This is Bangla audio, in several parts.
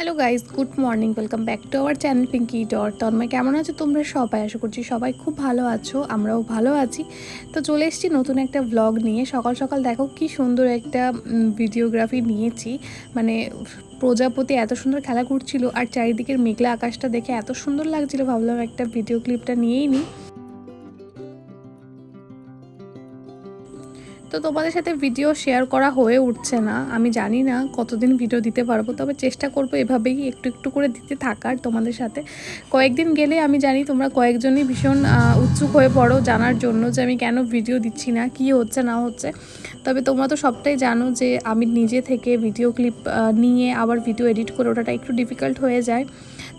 Hello guys good morning welcome back to our channel Pinky dot Tanmoy, কেমন আছো তোমরা সবাই? আশা করছি সবাই খুব ভালো আছো, আমরাও ভালো আছি। তো চলে এসেছি নতুন একটা ব্লগ নিয়ে। সকাল সকাল দেখো কি সুন্দর একটা ভিডিওগ্রাফি নিয়েছি। মানে প্রজাপতি এত সুন্দর খেলা করছিল আর চারিদিকের মেঘলা আকাশটা দেখে এত সুন্দর লাগছিল। ভাবলাম একটা ভিডিও ক্লিপটা নিয়েই নিই তো তোমাদের সাথে ভিডিও শেয়ার করা হয়ে উঠছে না। আমি জানি না কতদিন ভিডিও দিতে পারব, তবে চেষ্টা করব এভাবেই একটু একটু করে দিতে থাকার তোমাদের সাথে। কয়েকদিন গেলে আমি জানি তোমরা কয়েকজনই ভীষণ উৎসুক হয়ে পড়ো জানার জন্য যে আমি কেন ভিডিও দিচ্ছি না, কি হচ্ছে, না হচ্ছে। তবে তোমরা তো সবটাই জানো যে আমি নিজে থেকে ভিডিও ক্লিপ নিয়ে আবার ভিডিও এডিট করে ওটাটা একটু ডিফিকাল্ট হয়ে যায়।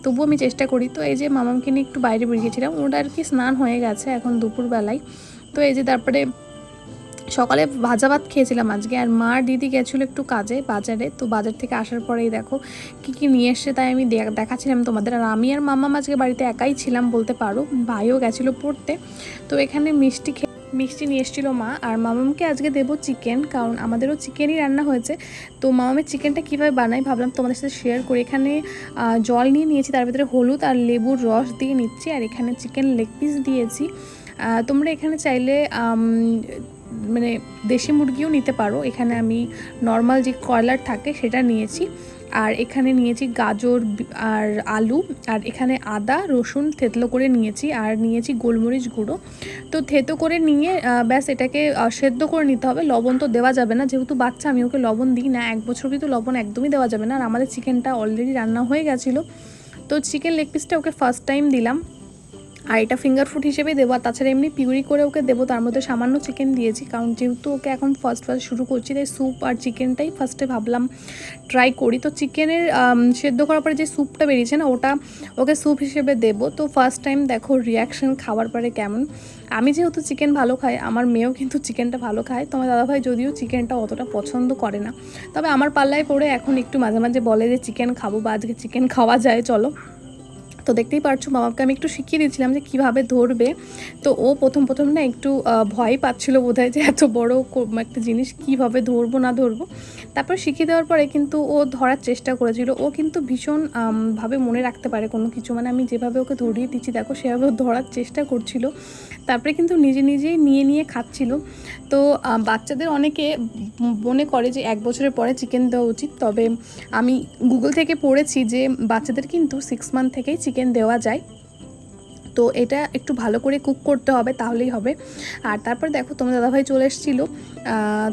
তবুও আমি চেষ্টা করি। তো এই যে মামামকে নিয়ে একটু বাইরে বেরিয়েছিলাম ওটা আর কি স্নান হয়ে গেছে এখন দুপুরবেলায়। তো এই যে তারপরে সকালে ভাজা ভাত খেয়েছিলাম আজকে, আর মা আর দিদি গেছিল একটু কাজে, বাজারে। তো বাজার থেকে আসার পরেই দেখো কি কি নিয়ে এসছে তাই আমি দেখাচ্ছিলাম তোমাদের। আর আমি আর মাম্মা আজকে বাড়িতে একাই ছিলাম বলতে পারো, ভাইও গেছিল পড়তে। তো এখানে মিষ্টি খেয়ে মিষ্টি নিয়ে এসেছিল মা। আর মামামকে আজকে দেবো চিকেন, কারণ আমাদেরও চিকেনই রান্না হয়েছে। তো মামামের চিকেনটা কীভাবে বানাই ভাবলাম তোমাদের সাথে শেয়ার করি। এখানে জল নিয়ে নিয়েছি, তার ভিতরে হলুদ আর লেবুর রস দিয়ে নিচ্ছি। আর এখানে চিকেন লেগ পিস দিয়েছি। তোমরা এখানে চাইলে মানে দেশি মুরগিও নিতে পারো। এখানে আমি নর্মাল যে কয়লার থাকে সেটা নিয়েছি। আর এখানে নিয়েছি গাজর আর আলু। আর এখানে আদা, রসুন থেতলো করে নিয়েছি। আর নিয়েছি গোলমরিচ গুঁড়ো। তো থেতো করে নিয়ে ব্যাস এটাকে সেদ্ধ করে নিতে হবে। লবণ তো দেওয়া যাবে না। যেহেতু বাচ্চা, আমি ওকে লবণ দিই না। এক বছর কিন্তু লবণ একদমই দেওয়া যাবে না। আর আমাদের চিকেনটা অলরেডি রান্না হয়ে গেছিল। তো চিকেন লেগ পিসটা ওকে ফার্স্ট টাইম দিলাম। আর এটা ফিঙ্গার ফুড হিসেবেই দেবো। আর তাছাড়া এমনি পিউরি করে ওকে দেবো, তার মধ্যে সামান্য চিকেন দিয়েছি। কারণ যেহেতু ওকে এখন ফার্স্ট ফার্স্ট শুরু করছি, তাই স্যুপ আর চিকেনটাই ফার্স্টে ভাবলাম ট্রাই করি। তো চিকেনের সেদ্ধ করার পরে যে স্যুপটা বেরিয়েছে না, ওটা ওকে স্যুপ হিসেবে দেবো। তো ফার্স্ট টাইম দেখো রিয়াকশন খাওয়ার পরে কেমন। আমি যেহেতু চিকেন ভালো খাই, আমার মেয়েও কিন্তু চিকেনটা ভালো খায়। তোমার দাদাভাই যদিও চিকেনটা অতটা পছন্দ করে না। তবে আমার পাল্লায় পড়ে এখন একটু মাঝে মাঝে বলে যে চিকেন খাব বা আজকে চিকেন খাওয়া যায়, চলো। তো দেখতেই পারছ বাবাকে আমি একটু শিখিয়ে দিয়েছিলাম যে কীভাবে ধরবে। তো ও প্রথম প্রথম না একটু ভয় পাচ্ছিল বোধহয় যে এত বড় একটা জিনিস কীভাবে ধরবো, না ধরবো। তারপর শিখিয়ে দেওয়ার পরে কিন্তু ও ধরার চেষ্টা করেছিল। ও কিন্তু ভীষণ ভাবে মনে রাখতে পারে কোনো কিছু। মানে আমি যেভাবে ওকে ধরিয়ে দিচ্ছি, দেখো সেভাবে ও ধরার চেষ্টা করছিল। তারপরে কিন্তু নিজে নিজেই নিয়ে নিয়ে খাচ্ছিল। তো বাচ্চাদের অনেকে মনে করে যে এক বছরের পরে চিকেন দেওয়া উচিত। তবে আমি গুগল থেকে পড়েছি যে বাচ্চাদের কিন্তু সিক্স মান্থ থেকেই চিকেন দেওয়া যায়। তো এটা একটু ভালো করে কুক করতে হবে, তাহলেই হবে। আর তারপর দেখো তোমার দাদাভাই চলে এসেছিল।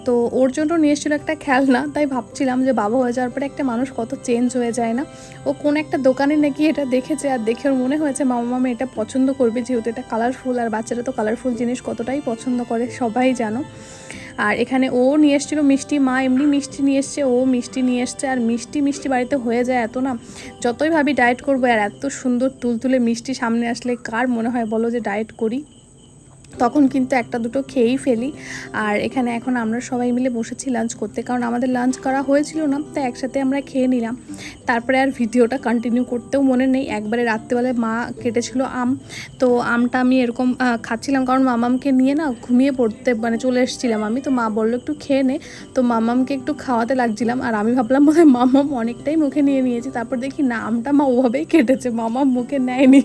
তো ওর জন্য নিয়ে এসেছিল একটা খেলনা, তাই ভাবছিলাম যে বাবা হয়ে যাওয়ার পরে একটা মানুষ কত চেঞ্জ হয়ে যায় না। ও কোন একটা দোকানে নাকি এটা দেখেছে আর দেখে ওর মনে হয়েছে, মামা মামা, এটা পছন্দ করবে যেহেতু এটা কালারফুল আর বাচ্চারা তো কালারফুল জিনিস কতটাই পছন্দ করে, সবাই জানো। আর এখানে ও নিয়ে এসেছিল মিষ্টি, মা এমনি মিষ্টি নিয়ে এসছে, ও মিষ্টি নিয়ে এসছে। আর মিষ্টি মিষ্টি বাড়িতে হয়ে যায় এত না, যতই ভাবি ডায়েট করব, আর এত সুন্দর তুলতুলে মিষ্টি সামনে আসলে কার মনে হয় বলো যে ডায়েট করি? তখন কিন্তু একটা দুটো খেয়েই ফেলি। আর এখানে এখন আমরা সবাই মিলে বসেছি লাঞ্চ করতে, কারণ আমাদের লাঞ্চ করা হয়েছিল না, তাই একসাথে আমরা খেয়ে নিলাম। তারপরে আর ভিডিওটা কন্টিনিউ করতেও মনে নেই। একবারে রাত্রেবেলায় মা কেটেছিল আম, তো আমটা আমি এরকম খাচ্ছিলাম, কারণ মামামকে নিয়ে না ঘুমিয়ে পড়তে মানে চলে এসেছিলাম আমি, তো মা বলল একটু খেয়ে নে। তো মামামকে একটু খাওয়াতে লাগছিলাম, আর আমি ভাবলাম বোধ হয় মামাম অনেকটাই মুখে নিয়ে নিয়েছি। তারপর দেখি না, আমটা মা ওভাবেই কেটেছে, মামাম মুখে নেয়নি।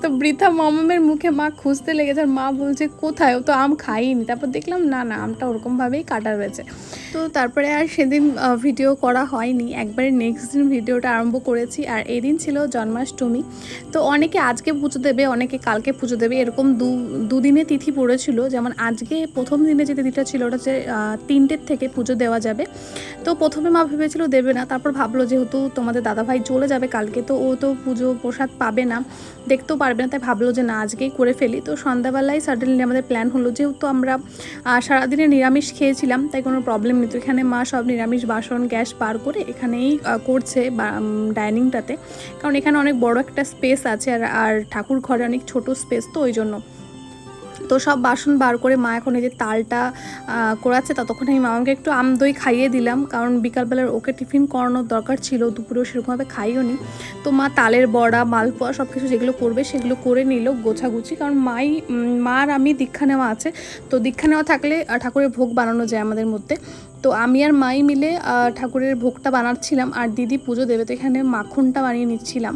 তো বৃথা মামামের মুখে মা খুঁজতে লেগেছে, আর মা বলছে কোথায়, ও তো আম খাইনি তারপর দেখলাম, না না, আমটা ওরকমভাবেই কাটা রয়েছে তো তারপরে আর সেদিন ভিডিও করা হয়নি। একবারে নেক্সট দিন ভিডিওটা আরম্ভ করেছি। আর এই দিন ছিল জন্মাষ্টমী। তো অনেকে আজকে পুজো দেবে, অনেকে কালকে পুজো দেবে, এরকম দু, দুদিনে তিথি পড়েছিল। যেমন আজকে প্রথম দিনে যে তিথিটা ছিল, ওটা হচ্ছে তিনটের থেকে পুজো দেওয়া যাবে। তো প্রথমে মা ভেবেছিল দেবে না, তারপর ভাবলো যেহেতু তোমাদের দাদাভাই চলে যাবে কালকে, তো ও তো পুজো প্রসাদ পাবে না, দেখতেও পারবে না, তাই ভাবলো যে না, আজকেই করে ফেলি। তো সন্ধ্যাবেলায় সাডেনলি আমাদের প্ল্যান হলো যেহেতু আমরা সারাদিনে নিরামিষ খেয়েছিলাম, তাই কোনো প্রবলেম নেই। তো এখানে মা সব নিরামিষ বাসন, গ্যাস পার করে এখানেই করছে ডাইনিংটাতে কারণ এখানে অনেক বড় একটা স্পেস আছে আর আর ঠাকুর ঘরে অনেক ছোট স্পেস তো ওই জন্য। তো সব বাসন বার করে মা এখন এই যে তালটা করাচ্ছে ততক্ষণ আমি মামাকে একটু আম দই খাইয়ে দিলাম। কারণ বিকালবেলার ওকে টিফিন করানোর দরকার ছিল, দুপুরেও সেরকমভাবে খাইও নি। তো মা তালের বড়া, মালপোয়া সব কিছু যেগুলো করবে সেগুলো করে নিল গোছাগুছি। কারণ মাই মার আমি দীক্ষা নেওয়া আছে। তো দীক্ষা নেওয়া থাকলে ঠাকুরের ভোগ বানানো যায় আমাদের মধ্যে। তো আমি আর মাই মিলে ঠাকুরের ভোগটা বানাচ্ছিলাম। আর দিদি পুজো দেবে, তো এখানে মাখনটা বানিয়ে নিচ্ছিলাম।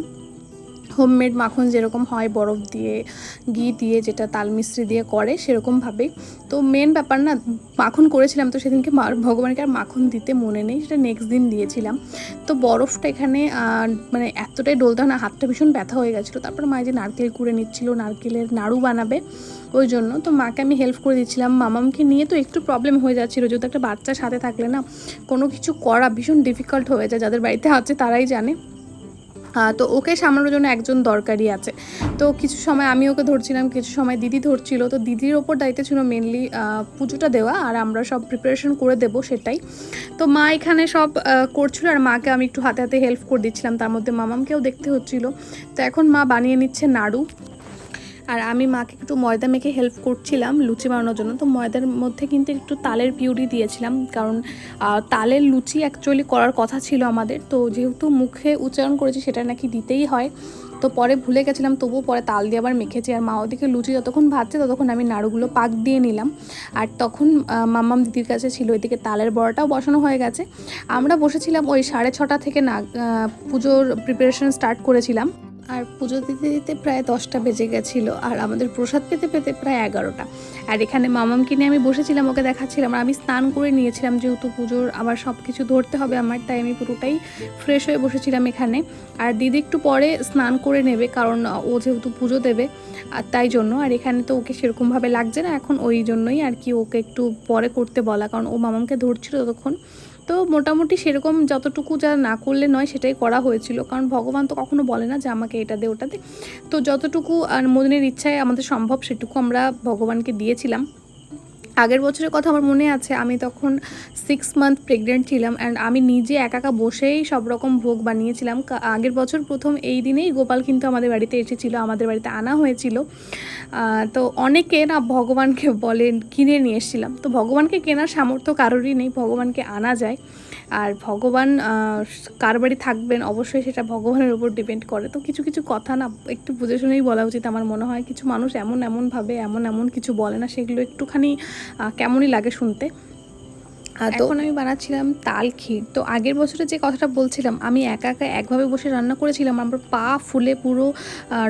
হোমমেড মাখন যেরকম হয়, বরফ দিয়ে, ঘি দিয়ে যেটা তাল মিস্ত্রি দিয়ে করে সেরকমভাবেই তো মেন ব্যাপার না, মাখন করেছিলাম তো সেদিনকে ভগবানকে আর মাখন দিতে মনে নেই, সেটা নেক্সট দিন দিয়েছিলাম। তো বরফটা এখানে মানে এতটাই ডলতে হয় না হাতটা ভীষণ ব্যথা হয়ে গেছিল। তারপর মা যে নারকেল কুড়ে নিচ্ছিল, নারকেলের নাড়ু বানাবে ওই জন্য। তো মাকে আমি হেল্প করে দিচ্ছিলাম। মামামকে নিয়ে তো একটু প্রবলেম হয়ে যাচ্ছিল, যেহেতু একটা বাচ্চা সাথে থাকলে না, কোনো কিছু করা ভীষণ ডিফিকাল্ট হয়ে যায়, যাদের বাড়িতে আছে তারাই জানে। তো ওকে সামলানোর জন্য একজন দরকারই আছে। তো কিছু সময় আমি ওকে ধরছিলাম, কিছু সময় দিদি ধরছিল। তো দিদির ওপর দায়িত্ব ছিল মেনলি পুজোটা দেওয়া আর আমরা সব প্রিপারেশন করে দেব সেটাই। তো মা এখানে সব করছিল আর মাকে আমি একটু হাতে হাতে হেল্প করে দিচ্ছিলাম। তার মধ্যে মামামকেও দেখতে হচ্ছিল। তো এখন মা বানিয়ে নিচ্ছে নাড়ু। আর আমি মাকে একটু ময়দা মেখে হেল্প করছিলাম লুচি বানানোর জন্য। তো ময়দার মধ্যে কিন্তু একটু তালের পিউরি দিয়েছিলাম, কারণ তালের লুচি অ্যাকচুয়ালি করার কথা ছিল আমাদের। তো যেহেতু মুখে উচ্চারণ করেছি সেটা নাকি দিতেই হয়। তো পরে ভুলে গেছিলাম, তবুও পরে তাল দিয়ে আবার মেখেছি। আর মা ওদিকে লুচি যতক্ষণ ভাজছে ততক্ষণ আমি নাড়ুগুলো পাক দিয়ে নিলাম। আর তখন মাম্মাম দিদির কাছে ছিল, এদিকে তালের বড়াটাও বসানো হয়ে গেছে। আমরা বসেছিলাম ওই সাড়ে ছটা থেকে না পুজোর প্রিপারেশন স্টার্ট করেছিলাম। আর পুজো দিতে দিতে প্রায় দশটা বেজে গেছিল, আর আমাদের প্রসাদ পেতে পেতে প্রায় এগারোটা। আর এখানে মামামকে নিয়ে আমি বসেছিলাম, ওকে দেখাচ্ছিলাম, আর আমি স্নান করে নিয়েছিলাম যেহেতু পুজোর আবার সব কিছু ধরতে হবে আমার, তাই আমি পুরোটাই ফ্রেশ হয়ে বসেছিলাম এখানে। আর দিদি একটু পরে স্নান করে নেবে, কারণ ও যেহেতু পুজো দেবে, আর তাই জন্য, আর এখানে তো ওকে সেরকমভাবে লাগছে না, এখন ওই জন্যই আর কি ওকে একটু পরে করতে বলা, কারণ ও মামামকে ধরছিল ততক্ষণ। তো মোটামুটি সেরকম যতটুকু যা না করলে নয় সেটাই করা হয়েছিল। কারণ ভগবান তো কখনো বলে না যে আমাকে এটা দে, ওটা দে। তো যতটুকু আর মনের ইচ্ছায় আমাদের সম্ভব সেটুকু আমরা ভগবানকে দিয়েছিলাম। আগের বছরের কথা আমার মনে আছে, আমি তখন সিক্স মান্থ প্রেগনেন্ট ছিলাম অ্যান্ড আমি নিজে একা একা বসেই সব রকম ভোগ বানিয়েছিলাম। আগের বছর প্রথম এই দিনেই গোপাল কিন্তু আমাদের বাড়িতে এসেছিল, আমাদের বাড়িতে আনা হয়েছিল। তো অনেকে না ভগবানকে বলেন কিনে নিয়ে এসেছিলাম। তো ভগবানকে কেনার সামর্থ্য কারোরই নেই, ভগবানকে আনা যায়। আর ভগবান কার বাড়ি থাকবেন অবশ্যই সেটা ভগবানের উপর ডিপেন্ড করে। তো কিছু কিছু কথা না একটু বুঝে শুনেই বলা উচিত আমার মনে হয়। কিছু মানুষ এমন, এমনভাবে, এমন এমন কিছু বলে না, সেগুলো একটুখানি কেমনই লাগে শুনতে। আহ, তো এখন আমি বানাচ্ছিলাম তাল ক্ষীর। তো আগের বছরে যে কথাটা বলছিলাম আমি একা একা একভাবে বসে রান্না করেছিলাম আমার পা ফুলে পুরো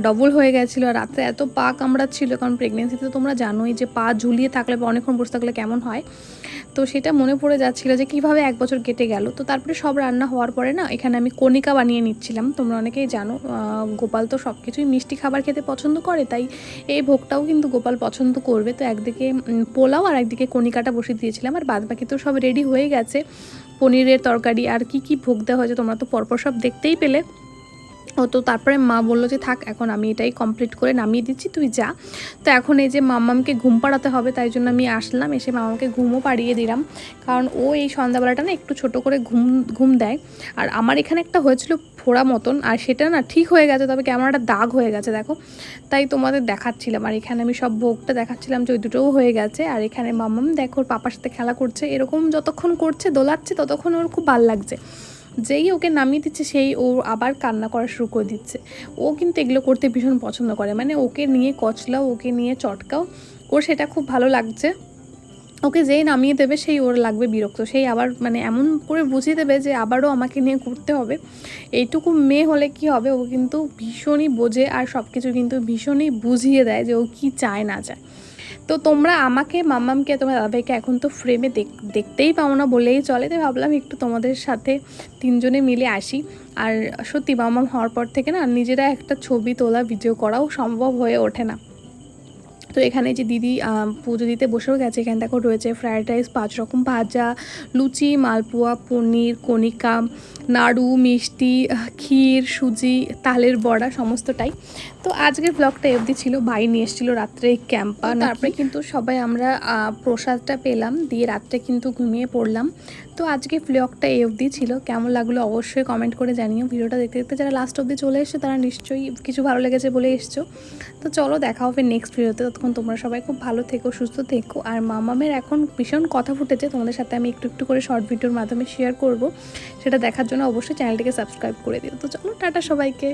ডবল হয়ে গেছিল আর রাত্রে এত পা কামড়াচ্ছিল কারণ প্রেগনেন্সিতে তোমরা জানোই যে পা ঝুলিয়ে থাকলে বা অনেকক্ষণ বসে থাকলে কেমন হয়। তো সেটা মনে পড়ে যাচ্ছিল যে কীভাবে এক বছর কেটে গেল। তো তারপরে সব রান্না হওয়ার পরে না এখানে আমি কণিকা বানিয়ে নিচ্ছিলাম। তোমরা অনেকেই জানো গোপাল তো সব কিছুই মিষ্টি খাবার খেতে পছন্দ করে তাই এই ভোগটাও কিন্তু গোপাল পছন্দ করবে। তো একদিকে পোলাও আর একদিকে কণিকাটা বসিয়ে দিয়েছিলাম আর বাদ বাকি তো সব রেডি হয়ে গেছে। পনিরের তরকারি আর কি কি ভোগ দেওয়া হয়েছে তোমরা তো পরপর সব দেখতেই পেলে। তো তারপরে মা বলল যে, থাক, এখন আমি এটাই কমপ্লিট করে নামিয়ে দিচ্ছি, তুই যা। তো এখন এই যে মাম্মামকে ঘুম পাড়াতে হবে, তাই জন্য আমি আসলাম, এসে মামাকে ঘুমও পাড়িয়ে দিলাম। কারণ ও এই সন্ধ্যাবেলাটা না একটু ছোট করে ঘুম ঘুম দেয়। আর আমার এখানে একটা হয়েছিল ফোড়া মতন, আর সেটা না ঠিক হয়ে গেছে, তবে একটা দাগ হয়ে গেছে, দেখো। তাই তোমাদের দেখাচ্ছিলাম, আর এখানে আমি সব ভোগটা দেখাচ্ছিলাম যে, ওই দুটোও হয়ে গেছে। আর এখানে মাম্মাম, দেখো, ওর পাপার সাথে খেলা করছে, এরকম যতক্ষণ করছে, দোলাচ্ছে, ততক্ষণ ওর খুব ভালো লাগছে। যেই ওকে নামিয়ে দিচ্ছে, সেই ও আবার কান্না করা শুরু করে দিচ্ছে। ও কিন্তু এগুলো করতে ভীষণ পছন্দ করে। মানে ওকে নিয়ে কচলাও, ওকে নিয়ে চটকাও। ওর সেটা খুব ভালো লাগছে। ওকে যেই নামিয়ে দেবে, সেই ওর লাগবে বিরক্ত। সেই আবার মানে এমন করে বুঝিয়ে দেবে যে আবারও আমাকে নিয়ে ঘুরতে হবে। এইটুকু মেয়ে হলে কি হবে? ও কিন্তু ভীষণই বোঝে আর সব কিছু কিন্তু ভীষণই বুঝিয়ে দেয় যে ও কি চায় না চায়। তো তোমরা আমাকে, মাম্মামকে, তোমার দাদাভাইকে এখন তো ফ্রেমে দেখতেই পাও না বলেই চলে। তাই ভাবলাম একটু তোমাদের সাথে তিনজনে মিলে আসি। আর সত্যি মাম্মাম হওয়ার পর থেকে না নিজেরা একটা ছবি তোলা ভিডিও করাও সম্ভব হয়ে ওঠে না। তো এখানে যে দিদি পুজো দিতে বসেও গেছে এখানে দেখো রয়েছে ফ্রায়েড রাইস পাঁচ রকম ভাজা লুচি মালপোয়া পনির কণিকা নাড়ু মিষ্টি ক্ষীর সুজি তালের বড়া সমস্তটাই। তো আজকের ব্লগটা অবধি ছিল ভাই নিয়ে এসেছিল রাত্রে ক্যাম্পা তারপরে কিন্তু সবাই আমরা প্রসাদটা পেলাম দিয়ে রাত্রে কিন্তু ঘুমিয়ে পড়লাম। তো আজকে ব্লগটা এই অবধি ছিল। কেমন লাগল অবশ্যই কমেন্ট করে জানিও। ভিডিওটা দেখতে দেখতে যারা লাস্ট অবধি চলে এসছো, তারা নিশ্চয়ই কিছু ভালো লেগেছে বলে এসছো। তো চলো দেখা হবে নেক্সট ভিডিওতে ততক্ষণ তোমরা সবাই খুব ভালো থেকো, সুস্থ থেকো। আর মামামের এখন ভীষণ কথা ফুটেছে। তোমাদের সাথে আমি একটু একটু করে শর্ট ভিডিওর মাধ্যমে শেয়ার করব। সেটা দেখার জন্য অবশ্যই চ্যানেলটিকে সাবস্ক্রাইব করে দিও। তো চলো, টাটা সবাইকে।